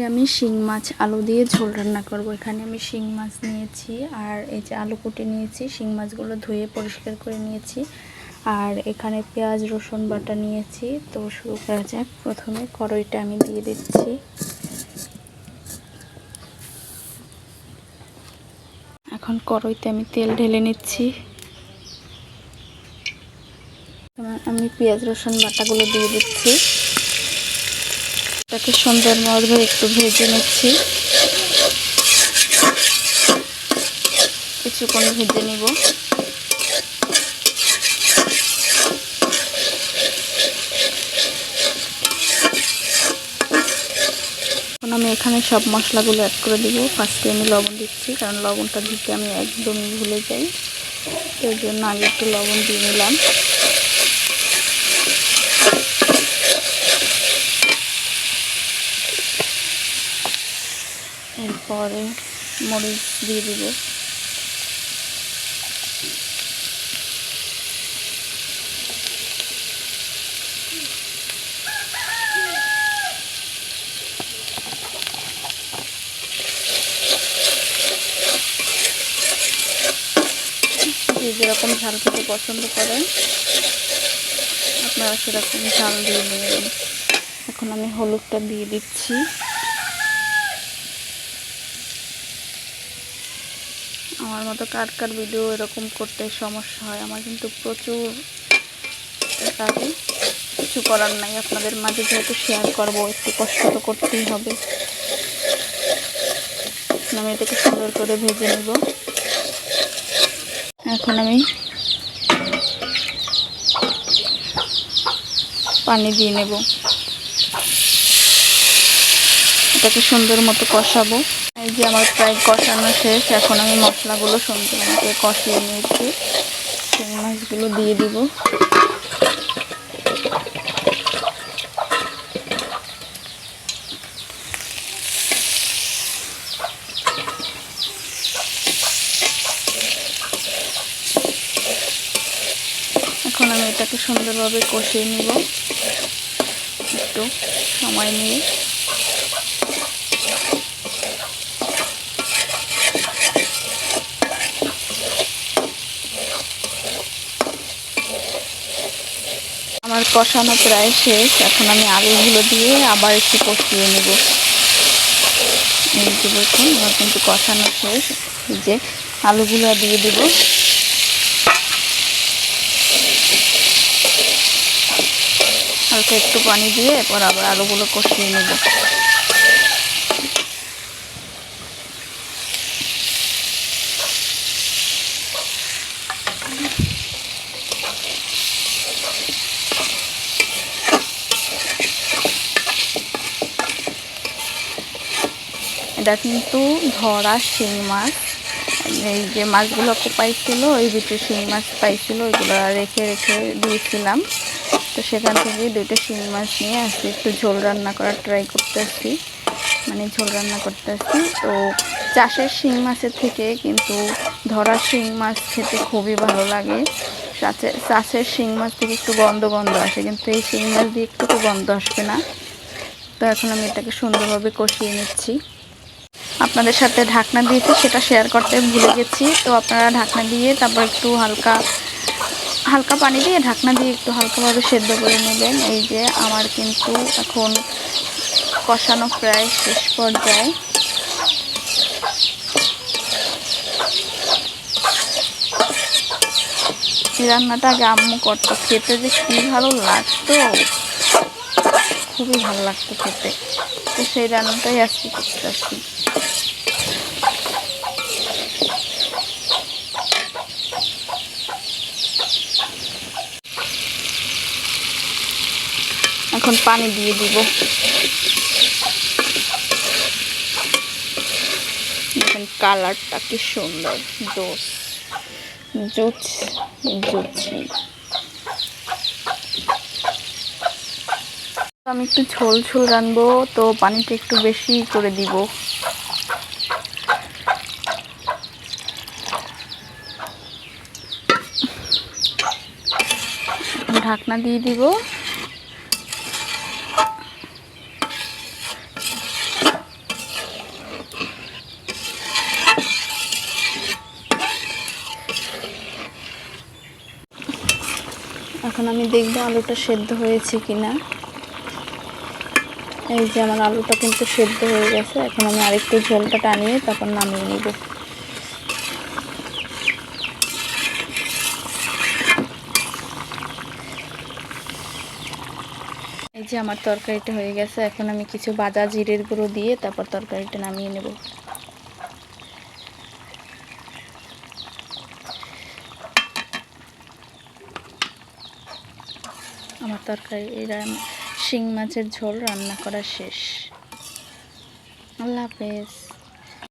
আমি শিং মাছ আলু দিয়ে ঝোল রান্না করব। এখানে আমি শিং মাছ নিয়েছি আর এই যে আলু কুটে নিয়েছি, শিং মাছগুলো ধুয়ে পরিষ্কার করে নিয়েছি। আর এখানে পেঁয়াজ, রসুন বাটা নিয়েছি। তো শুরু করা যাক। প্রথমে কড়াইটা আমি দিয়ে দিচ্ছি। এখন কড়াইতে আমি তেল ঢেলে নিচ্ছি। আমি পেঁয়াজ, রসুন বাটাগুলো দিয়ে দিচ্ছি। তাকে সুন্দর মতো একটু ভেজে নিচ্ছি। কিছুক্ষণ ভেজে নিব। আমি এখানে সব মশলাগুলো অ্যাড করে দিব। ফার্স্টে আমি লবণ দিচ্ছি, কারণ লবণটা দিতে আমি একদমই ভুলে যাই। তো জন্য আগে একটু লবণ দিয়ে নিলাম। এরপরে মরিচ দিয়ে দিব। যেরকম ঝাল খেতে পছন্দ করেন, আপনারা সেরকম ঝাল দিয়ে নেবেন। এখন আমি হলুদটা দিয়ে দিচ্ছি। আমার মতো কার কার ভিডিও এরকম করতে সমস্যা হয়, আমার কিন্তু প্রচুর কাজে কিছু করার নাই। আপনাদের মাঝে যেহেতু শেয়ার করব, একটু কষ্ট তো করতেই হবে। আমি এটাকে সুন্দর করে ভেজে নেব। এখন আমি পানি দিয়ে নেব। এটাকে সুন্দর মতো কষাবো। এই যে আমার প্রায় কষানো শেষ, এখন আমি মশলাগুলো সুন্দর মতো কষিয়ে নিয়েছি। সেই মাছগুলো দিয়ে দিব। এখন আমি এটাকে সুন্দরভাবে কষিয়ে নিব। একটু সময় নিয়ে। কষানো প্রায় শেষ। এখন আমি আলুগুলো দিয়ে আবার একটু কষিয়ে নেব। এই দেখুন, আমার কিন্তু কষানো শেষ। যে আলুগুলো দিয়ে দেব। হালকা একটু পানি দিয়ে এরপর আবার আলুগুলো কষিয়ে নেব। এটা কিন্তু ধরা শিং মাছ। এই যে মাছগুলোকে পাইছিল ওই দুটো শিং মাছ পাইছিল, ওইগুলো রেখে রেখে দিয়েছিলাম। তো সেখান থেকে দুটো শিং মাছ নিয়ে আসছি, একটু ঝোল রান্না করার ট্রাই করতেছি। মানে ঝোল রান্না করতেছি। তো চাষের শিং মাছের থেকে কিন্তু ধরা শিং মাছ খেতে খুবই ভালো লাগে। চাষের শিং মাছ থেকে একটু গন্ধ গন্ধ আসে, কিন্তু এই শিং মাছ দিয়ে একটু গন্ধ আসবে না। তো এখন আমি এটাকে সুন্দরভাবে কষিয়ে নিচ্ছি। আপনাদের সাথে ঢাকনা দিয়েছি, সেটা শেয়ার করতে ভুলে গেছি। তো আপনারা ঢাকনা দিয়ে তারপর একটু হালকা হালকা পানি দিয়ে ঢাকনা দিয়ে একটু হালকাভাবে সেদ্ধ করে নেবেন। এই যে আমার কিন্তু এখন কষানো প্রায় শেষ পর্যায়ে। রান্নাটা আগে আম্মু করতো, খেতে যে কী ভালো লাগতো। খুবই ভালো লাগতো খেতে। তো সেই রান্নাটাই আজকে করতেছি এখন পানি দিয়ে দিব। দেখেন কালারটা কি সুন্দর। জোস। জুচ জুচি। আমি একটু ঝোল ঝোল রানবো তো পানিটা একটু বেশি করে দিব। ঢাকনা দিয়ে দিব। এখন আমি দেখব আলুটা সেদ্ধ হয়েছে কিনা। এই যে আমার আলুটা কিন্তু সেদ্ধ হয়ে গেছে, এখন আমি আরেকটু ঝোলটা টানিয়ে তারপর নামিয়ে নিব। এই যে আমার তরকারিটা হয়ে গেছে, এখন আমি কিছু বাজা জিরের গুঁড়ো দিয়ে তারপর তরকারিটা নামিয়ে নেব। আমার তরকারি রান- শিং মাছের ঝোল রান্না করা শেষ। আল্লাহ হাফেজ।